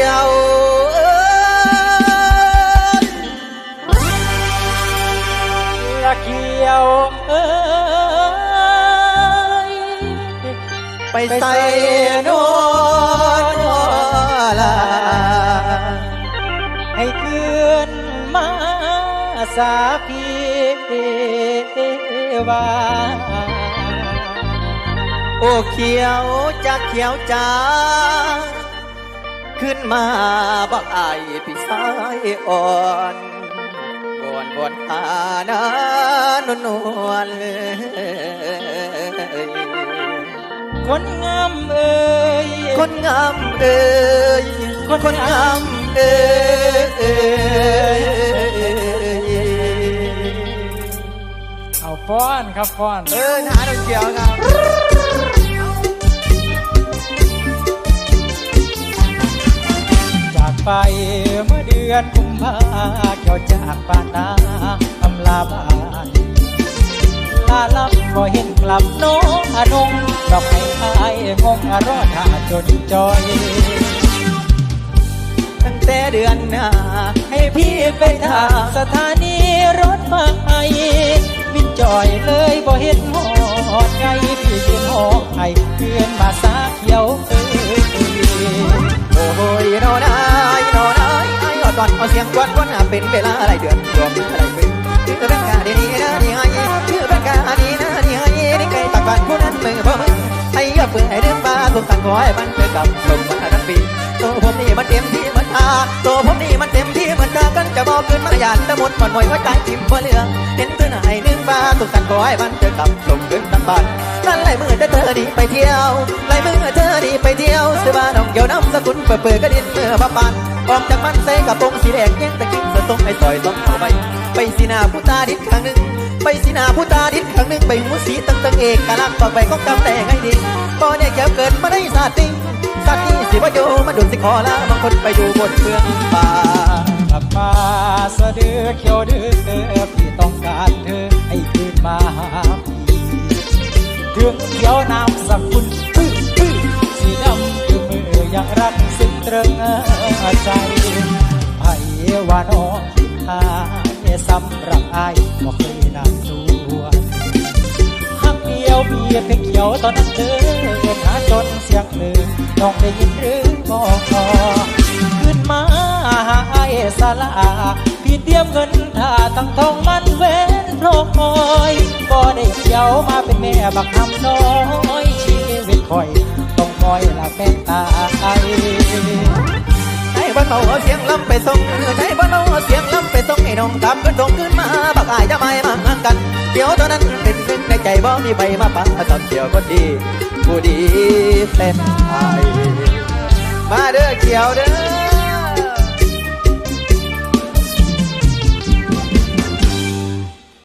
เกี่ยวเอ้ยไปใส่นวลนลาให้คืนมาสาพีวาโอ้เขียวจะเขียวจ้า ขึ้นมาบักอายพี่สายอ่อนบวนบวนหานานวลนวลคนงามเอ้ยคนงามเอ้ยคนงามเอ้ยเอาฟ้อนครับฟ้อน เออหาดอกเขียวครับ ไปเมื่อเดือนกุมภาเกี่ยวจากบ้านนาอำลาบ้านลาลับก็เห็นกลับโน้อนงดอกไม้ไอ้งงอรอดหาจนจอย ตั้งแต่เดือนหน้า ให้พี่ไปทางสถานีรถไฟมินจอยเลยบ่เห็นหอดไงพี่เห็นหอดไอเพื่อนมาสา ก่อนเอาเสียงกวนกวนเป็นเวลาอะไรเดือนรวมอะไรเป็นชื่อเป็นกาดีนี่นะนี่ไงชื่อเป็นกาดีนะนี่ไงนี่ไงตักบ้านผู้นั้นมือพ่มึงให้ยอดเปื่อยดื่มบ้าทุกตังขอให้มันเกิดกับลมมาทั้งปีตัวผมนี่มันเต็มที่มันอาตัวผมนี่มันเต็มที่มันตากันจะบอกขึ้นมาหยาดตะมุดมันหมวยหัวใจทิมบ่เหลืองเห็นตัวไหนนึ่งบ้าทุกตังขอให้มันเกิดกับลมขึ้นทั้งบ้านนั่นไหลมือเธอดีไปเที่ยวไหลมือเธอดีไปเที่ยวซื้อบ้านน้อง เกี่ยวน้ำสกุลเปิดเปิดกระดินเมื่อพระปันออกจากมันใส่กระโปรงสีแดงยังตะกิ้งสือตงไอ้ต่อยต้องเข้าไปไปสีหน้าผู้ตาดิดครั้งหนึ่งไปสีหน้าผู้ตาดิดครั้งหนึ่งไปหูสีตั้งตั้งเอกกะลักบอกไปก็กำแต่ไงดีบ่เนี่ยแก้วเกิดมาได้ศาสตร์จริงศาตร์นี้สิว่าโยมาดุนสิขอละบางคนไปอยู่บนเมืองป่ากลับมาสะดือเขียวดื้อพี่ต้องการเธอให้คืนมาหาพี่ถึงเขียวน้ำสักคุณปื้อปื้อสีดำ ยังรักสิ้นตรึงใจไผ่ว่าน้องทายสำหรับไอายบอกเคยนำตัวหักเดียวเบียเพียงเขียวตอนนั้นเธอหาจนเสียงเธอน้องได้ยินหรือบอกขึ้นมาหาไอ้สาลาพี่เตรียมเงินท่าตั้งทองมันเว้นโรคอยบ่ได้เขียวมาเป็นแม่บักคำน้อยชีวิตคอย เป็นตายใช่บ้านเอาเสียงลำไปส่งใช้บ้านเอาเสียงลำไปส่งให้น้องกลับขึ้นส่งขึ้นมาบักอายจะไม่มาหันกัน เดี๋ยวตอนนั้นเป็นซึ่งในใจบ่มีใบมาปังตอนเดียวก็ดีผู้ดีเป็นไทยมาเด้อเขียวเด้อ